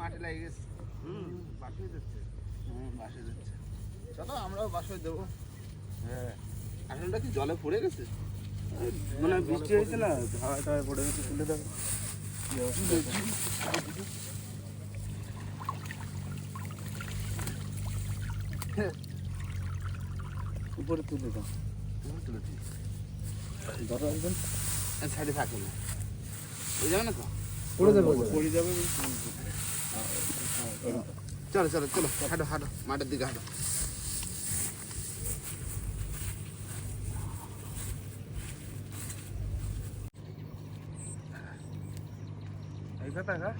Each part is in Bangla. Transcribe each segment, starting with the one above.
মাঠে লেগে গেছে হুম বাসে যাচ্ছে হুম বাসে যাচ্ছে চলো আমরাও বাসে দেবো। হ্যাঁ। আসলটা কি জলে পড়ে গেছে? মানে বৃষ্টি হয়েছে না? হাওয়ায় টাওয়ায় পড়ে গেছে তুলে দেবে। উপরে তুলে দাও। তুলেছি ধরো একদম। সাইডে থাকে না। ওই যাবে না তো? পড়ে যাবে পড়ে যাবে। চলো চলো চলো, হাঁটো হাঁটো, মাঠের দিকে হাঁটো।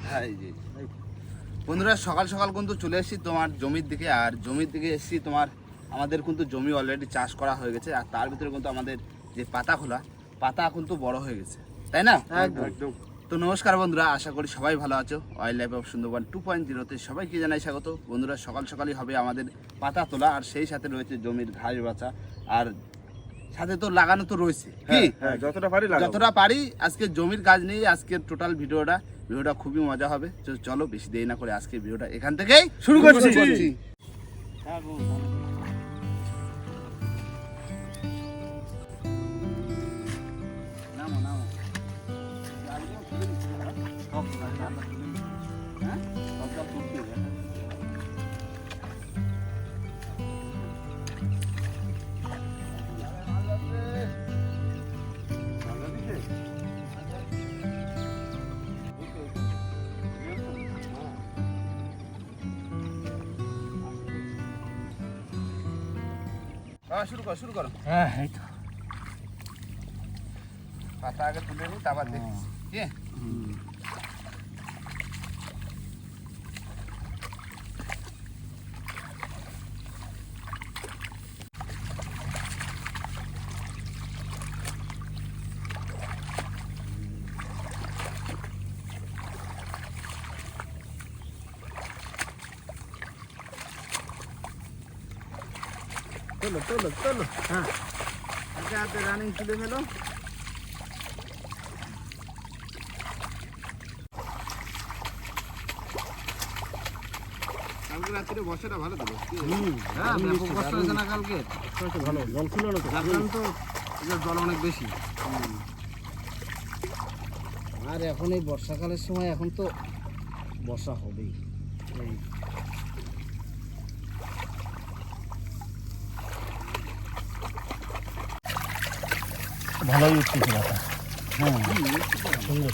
হ্যাঁ বন্ধুরা, সকাল সকাল কিন্তু চলে এসেছি তোমার জমির দিকে, আর জমির দিকে এসেছি তোমার, আমাদের কিন্তু জমি অলরেডি চাষ করা হয়ে গেছে, আর তার ভিতরে কিন্তু আমাদের যে পাতা খোলা, পাতা কিন্তু বড় হয়ে গেছে। তাই না? একদম। তো নমস্কার বন্ধুরা আশা করি সবাই ভালো আছো। Wild life of Sundarban two point জিরোতে সবাইকে জানাই স্বাগত। বন্ধুরা সকাল সকালই হবে আমাদের পাতা তোলা আর সেই সাথে রয়েছে জমির ঘাস বাছা। আর সাথে তো লাগানো তো রয়েছে কি? হ্যাঁ হ্যাঁ যতটা পারি যতটা পারি আজকে জমির কাজ নিয়ে আজকের টোটাল ভিডিওটা। ভিডিওটা খুবই মজা হবে। চলো বেশি দেরি না করে আজকে ভিডিওটা এখান থেকেই শুরু করছি। হ্যাঁ, শুরু করো শুরু করো। হ্যাঁ এই তো। পাতা আগে তুলে নিই তারপর দেখছি। কি? চলো চলো। চলো হ্যাঁ। হাতে হাতে রানিং তুলে রাত্রে বর্ষাটা ভালো হ্যাঁ ব্যাপক বর্ষা হয়েছে না কালকে? ভালো। জল ছিল না তো? তো জল অনেক বেশি। আর এখন এই বর্ষাকালের সময় এখন তো বর্ষা হবেই। এই ভালোই উঠছে পাতা হ্যাঁ সুন্দর সুন্দর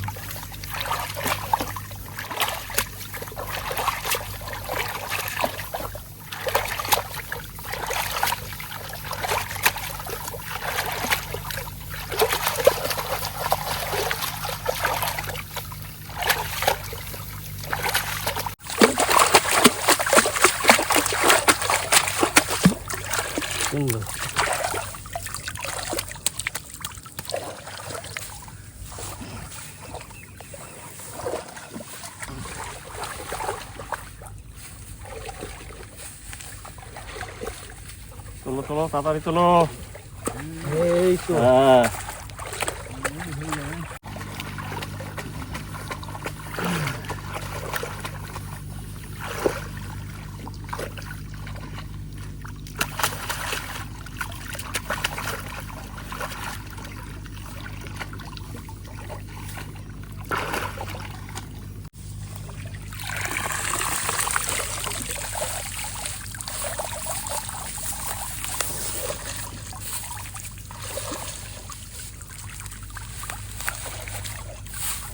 চলো চলো তাড়াতাড়ি চলো এই তো। হ্যাঁ।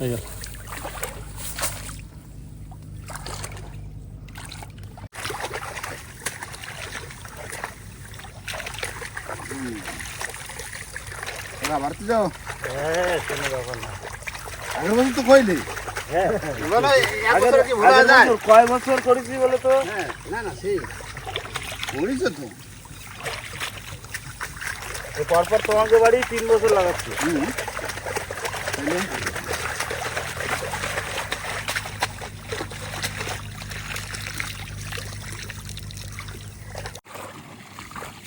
এই যা। ওরা বাড়তে যাও। হ্যাঁ কোনো ব্যাপার না। আগের বছর তো কইলি। হ্যাঁ। কয় বছর করেছি বলে তো? হ্যাঁ না না সেই। করিস তো। তো পরপর তোমাকে বাড়ি তিন বছর লাগাচ্ছি হুম তাহলে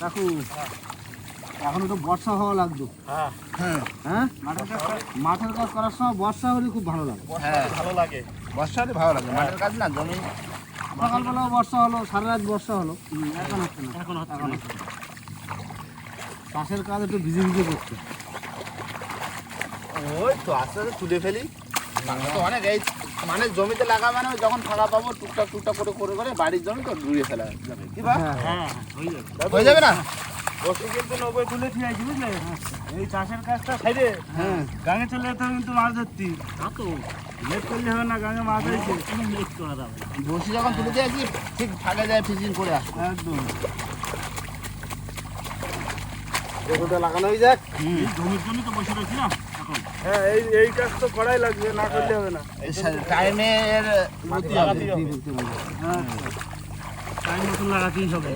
কাকু এখন একটু বর্ষা হওয়া লাগতো হ্যাঁ। হ্যাঁ। হ্যাঁ? মাঠের কাজ করার সময় বর্ষা হলে খুব ভালো লাগে। হ্যাঁ ভালো লাগে। বর্ষা হলে ভালো লাগে। মাঠের কাজ না জমি। সকালবেলাও বর্ষা হলো সারা রাত বর্ষা হলো। এখন হচ্ছে না। এখন হচ্ছে এখন। চাষের কাজ একটু ভিজে ভিজে করছে। ওই তো আস্তে আস্তে তুলে ফেলি। তো অনেক এই মানে জমিতে লাগা মানে যখন ফাঁকা পাবো টুকটাক টুকটাক করে করে করে বাড়ির জমি তো ডুবিয়ে ফেলা যাবে। কি বা হ্যাঁ হ্যাঁ হয়ে যাবে। না? বসে কিন্তু নব্বই তুলে ঠিক আছে বুঝলে? এই চাষের কাজটা সাইডে হ্যাঁ। গাঙে চলে যেতে হবে কিন্তু মাছ ধরতি। তো লেট করলে হবে না গাঙে মাছ হয়েছে। লেট করা যাবে। বসি যখন তুলে দিয়েছি ঠিক ফাঁকে যায় ফিশিং করে আসব। একদম। লাগানো হয়ে যাক। জমির জন্য তো বসে রয়েছি না? এখন হ্যাঁ এই এই কাজ তো করাই লাগবে না করলে হবে না। হবে। ঠিক আছে, হ্যাঁ টাইম মতন লাগাতেই হবে।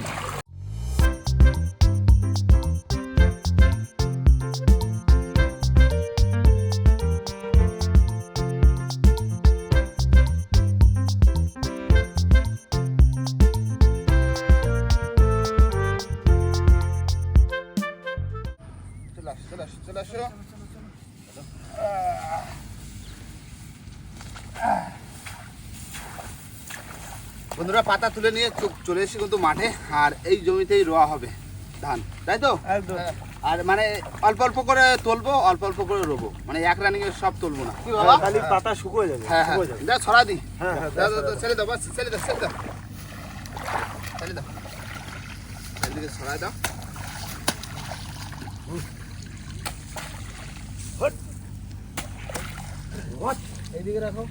পাতা তুলে নিয়ে চলে এসেছি কিন্তু মাঠে আর এই জমিতেই রোয়া হবে ধান তাই তো? আর মানে অল্প অল্প করে তুলবো অল্প অল্প করে রোবো মানে এক রানিং এ সব তুলবো না। কি বাবা? খালি পাতা শুকিয়ে যাবে হ্যাঁ হ্যাঁ। যা ছড়া দি। হ্যাঁ হ্যাঁ ছেড়ে দাও বাস ছেড়ে দাও ছেড়ে দাও। ছেড়ে দাও। চারিদিকে ছড়াই দাও। এইদিকে রাখো।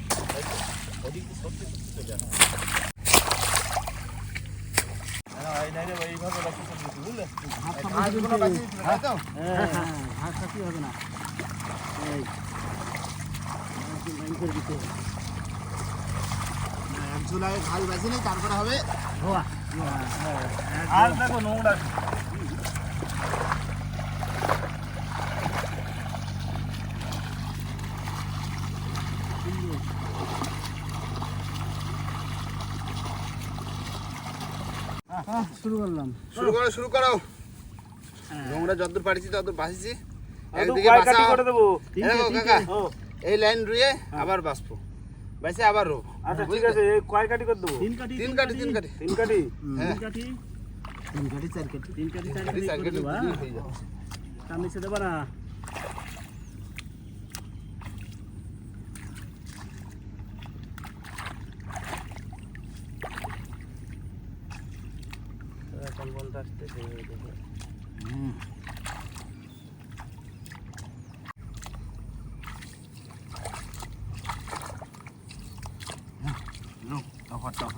হ্যাঁ, এই নাইলে এইভাবে রাখি সব কিছু, বুঝলে? ঘাসগুলো বাঁচিয়ে দিতে হবে, তাই তো? হ্যাঁ হ্যাঁ ঘাস কাটি হবে না এই একটু লাইন করে দিতে হবে এক ঝুলায় ঘাস বাঁচিয়ে নিই, তারপরে হবে আর দেখো নোংরা হ্যাঁ, শুরু করলাম। শুরু করো শুরু করো। নোংরা যতদূর পারিছি ততদূর বাঁচিছি। একটু একদিকে কাটি বাঁচাও। করে দেবো। কাকা ও এই লাইন রুয়ে আবার বাঁচবো। বাঁচে আবার রোব আচ্ছা ঠিক আছে এই কয় কাটি করে দেবো? তিন কাটি তিন কাটি তিন কাটি। তিন কাটি? হ্যাঁ। কাটি। তিন কাটি চার কাটি। তিন কাটি চার কাটি, চার করে কাটি তার নিচে দেবা না এখন বলতে আসতেছে হুম।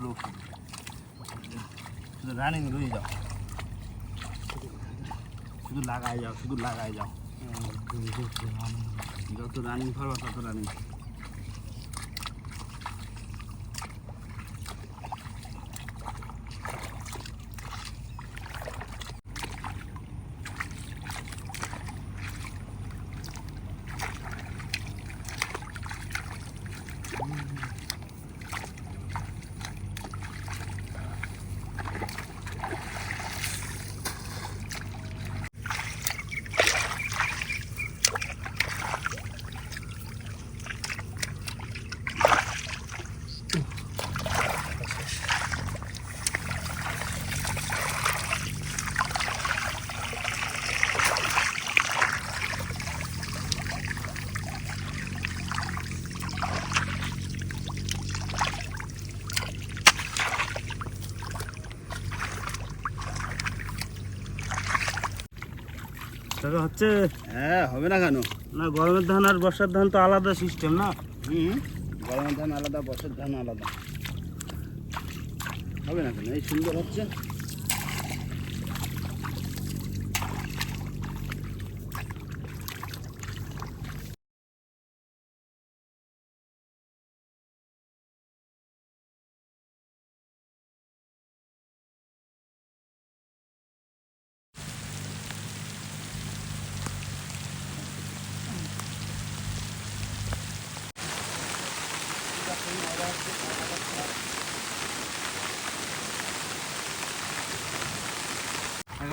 লোক। শুধু রানিং রুই যাও। শুধু লাগাই যাও শুধু লাগাই যাও। যত রানিং পারো তত রানিং টাকা হচ্ছে হ্যাঁ হবে না কেন? না গরমের ধান আর বর্ষার ধান তো আলাদা সিস্টেম না? হুম গরমের ধান আলাদা বর্ষার ধান আলাদা। হবে না কেন? এই সুন্দর হচ্ছে।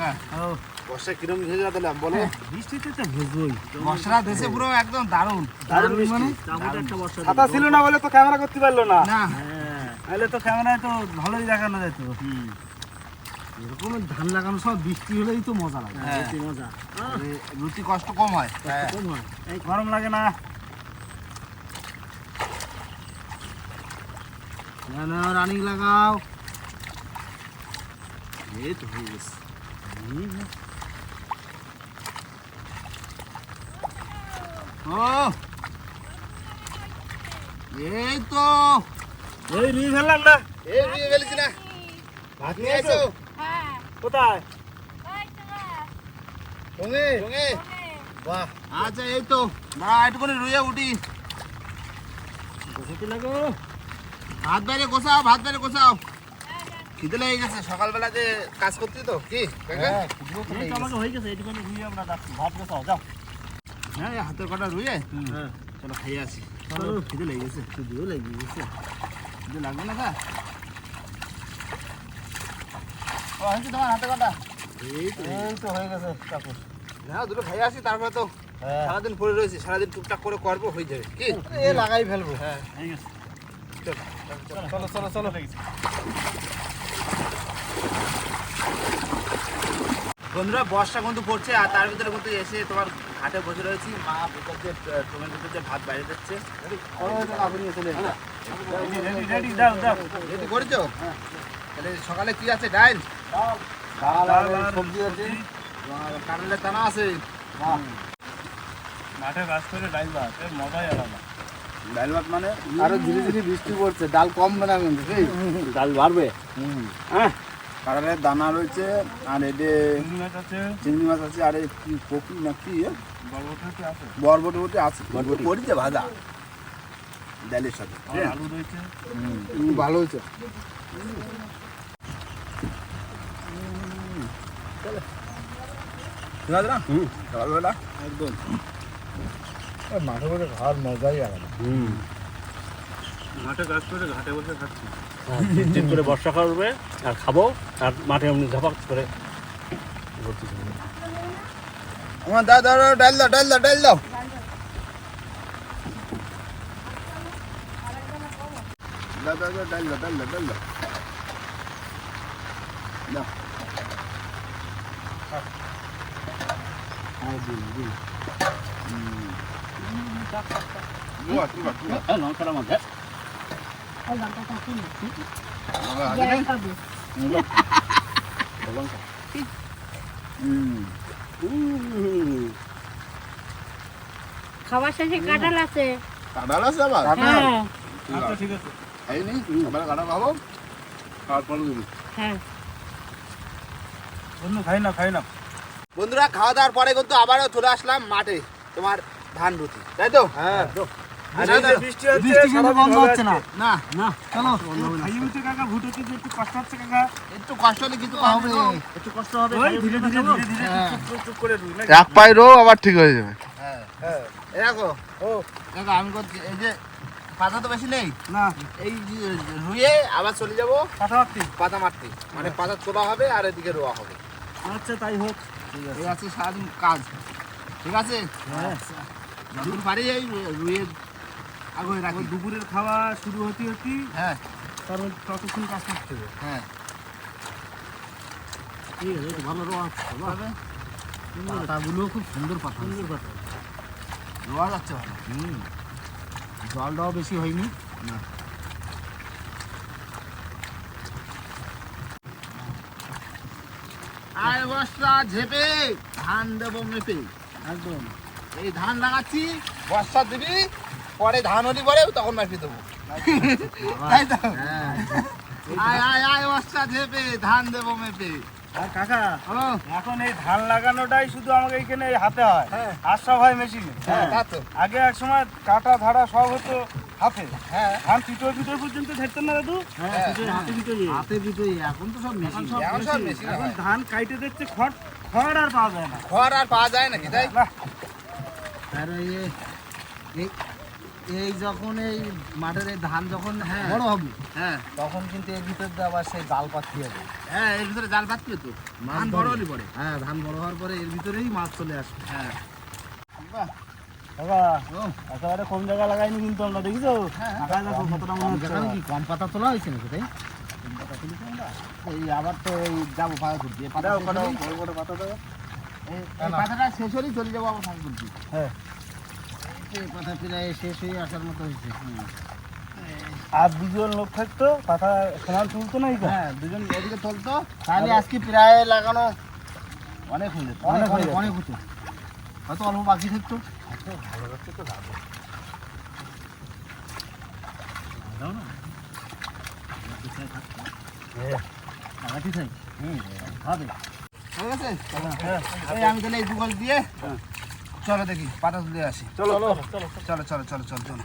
কাকা বর্ষা কিরম ভেজে দিলাম বলো? বৃষ্টিতে তো ভেজবই। বর্ষাটা দেশে পুরো একদম দারুণ। দারুণ মানে? বৃষ্টি। ছাতা ছিল না বলে তো ক্যামেরা করতে পারল না। না। তাহলে তো ক্যামেরায় তো ভালোই দেখানো যেত। এরকম ধান লাগানো সব বৃষ্টি হলেই তো মজা লাগে। হ্যাঁ। মজা। রুটি কষ্ট কম হয়। হ্যাঁ। কম হয়। গরম লাগে না। রানিং লাগাও। এই তো হয়ে গেছে এই তো ওই রুই ফেললাম না এই রুই ফেলেছি না ভাত নিয়ে আসো হ্যাঁ কোথায় সঙ্গে সঙ্গে বাহ আচ্ছা এই তো না একটুখানি রুইয়ে উঠি বসতে লাগো ভাত বাইরে গোছাও ভাত বাইরে গোছাও খিদে লেগে গেছে সকালবেলা যে কাজ করছি তো কি তো হয়ে গেছে এটুখানি রুই আমরা ভাত বসাও যাও হ্যাঁ এই হাতের কটা রুইয়ে হ্যাঁ চলো খাইয়ে আসি চলো। খিদে লেগে গেছে যদিও লেগে গেছে খিদে লাগবে না স্যার ও হয়েছে তোমার হাতে কটা এই তো এই তো হয়ে গেছে হ্যাঁ দুটো খাইয়ে আসি তারপরে তো হ্যাঁ সারাদিন পড়ে রয়েছে সারাদিন টুকটাক করে করব হয়ে যাবে কি এ লাগাই ফেলব হ্যাঁ হয়ে চলো চলো চলো বন্ধুরা বর্ষা কিন্তু পড়ছে আর তার ভিতরে কিন্তু এসে তোমার ঘাটে বসে রয়েছি। মা ভিতর দিয়ে টমেটো দিয়ে ভাত বাইরে দিচ্ছে। রেডি রেডি দাও দাও তাহলে সকালে কি আছে? ডাইল ডাল আর সবজি আছে। কারেন্টের টানা আছে। মাঠে কাজ করে ডাল ভাত মজাই আলাদা। ডাইল ভাত মানে? আরও ধীরে ধীরে বৃষ্টি পড়ছে ডাল কমবে না কিন্তু ডাল বাড়বে। হ্যাঁ। কারেন্টের দানা রয়েছে আর এতে চিংড়ি মাছ আছে। আর এই কি কপি না কি? বরবটি আছে। বরবটি বটি আছে। বরবটি। করেছে ভাজা। ডালের সাথে। আর আলু রয়েছে। ভালো হয়েছে। ঠিক আছে না সকালবেলা একদম। মাঠে বসে খাওয়ার মজাই আলাদা। মাঠে কাজ করে ঘাটে বসে খাচ্ছি। চিনচিন করে বর্ষা করবে আর খাব আর মাঠে এমনি ঝাপাক করে আমার দাও, ডাল দাও ডাল দাও ডাল দাও। দাও ডাল দাও ডাল দাও ডাল দাও। দাও। দুয়া, দুয়া, দুয়া। লঙ্কাটা মধ্যে হুম। খাবার শেষে কাঁঠাল আছে। কাঁঠাল আছে আবার? হ্যাঁ। ঠিক আছে। ঠিক আছে খাইনি আবার কাঁঠাল খাব। তারপরে দিবি। হ্যাঁ। বন্ধু খাই না খাই না। বন্ধুরা খাওয়া দাওয়ার পরে কিন্তু আবারও চলে আসলাম মাঠে তোমার ধান রুটি। তাই তো? হ্যাঁ। হ্যাঁ। এক পায়েরও আবার ঠিক হয়ে যাবে। হ্যাঁ হ্যাঁ। ও দেখো আমি করছি এই যে পাতা তো বেশি নেই। না। এই রুয়ে আবার চলে যাব। কথা মারতি। পাতা মারতে। মানে পাতা তোলা হবে আর এদিকে রোয়া হবে। আচ্ছা তাই হোক। এই আছে সারাদিন কাজ। ঠিক আছে? হ্যাঁ। যতদিন পারি এই রুয়ে আগে রাখি। দুপুরের খাওয়া শুরু হতে হতে হ্যাঁ। তারপর ততক্ষণ কাজ করতে হবে। হ্যাঁ। ঠিক আছে ভালো রোয়া। পাতাগুলো খুব সুন্দর পাতা সুন্দর কথা রোয়া যাচ্ছে ভালো। হুম। জলটাও বেশি হয়নি। আয় বর্ষা ঝেপে ধান দেবো মেপে। একদম। এই ধান লাগাচ্ছি বর্ষা দিবি? পরে ধান হলি পরে তখন মাপি দেবো। তাই তো? আয় আয় আয় বর্ষা ঝেপে ধান দেবো মেপে। আর কাকা এখন এই ধান লাগানোটাই শুধু আমাকে এইখানে হাতে হয়। হ্যাঁ। আর সব হয় মেশিনে। হ্যাঁ আগে এক সময় কাটা ধারা সব হতো হাতে। হ্যাঁ। ধান পিটোয় পিটোয় পর্যন্ত ধরতেন না দাদু হ্যাঁ। হাতে হাতে এখন তো সব মেশিন। এখন সব মেশিন। এখন ধান কাইটে দিচ্ছে খড় খড় আর পাওয়া যায় না। খড় আর পাওয়া যায় তাই? না আর এই এই যখন এই মাঠের এই ধান যখন হ্যাঁ। বড় হবে হ্যাঁ। তখন কিন্তু এর ভিতর দিয়ে আবার সেই জাল পাতি হবে হ্যাঁ এর ভিতরে জাল পাতবে তো ধান বড় হলে পরে। হ্যাঁ ধান বড় হওয়ার পরে এর ভিতরেই মাছ চলে আসবে। হ্যাঁ। একেবারে কম জায়গা লাগাইনি কিন্তু আমরা দেখিছো? হ্যাঁ। কতটা মনে হচ্ছে। কম পাতা তোলা হয়েছে নাকি তাই? এই আবার তো এই যাব পাতা পাতা শেষ হলেই- পাতা পাতাটা শেষ চলে যাব আবার পাতা হ্যাঁ। পাতা প্রায় শেষ হয়ে আসার মতো হয়েছে। আর দুজন লোক থাকতো? পাতা সমান তুলতো না হ্যাঁ দুজন ওদিকে তুলতো তাহলে আজকে প্রায় লাগানো অনেক হয়ে যেত। অনেক অনেক অনেক হতো। হয়তো অল্প বাকি থাকতো। ভালো লাগছে তো যাব দাও না হ্যাঁ হবে হয়ে হ্যাঁ আমি তাহলে এই দুগল দিয়ে চলো দেখি পাতা তুলে আসি। চলো। চলো। চলো চলো চলো চলো চলো। চলো।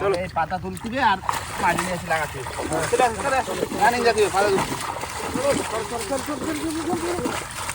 চলো এই পাতা তুলতে হবে আর পানি নিয়ে এসে লাগাতে হবে। চলে আসো চলে আসো। চলো চলো পাতা তুলতে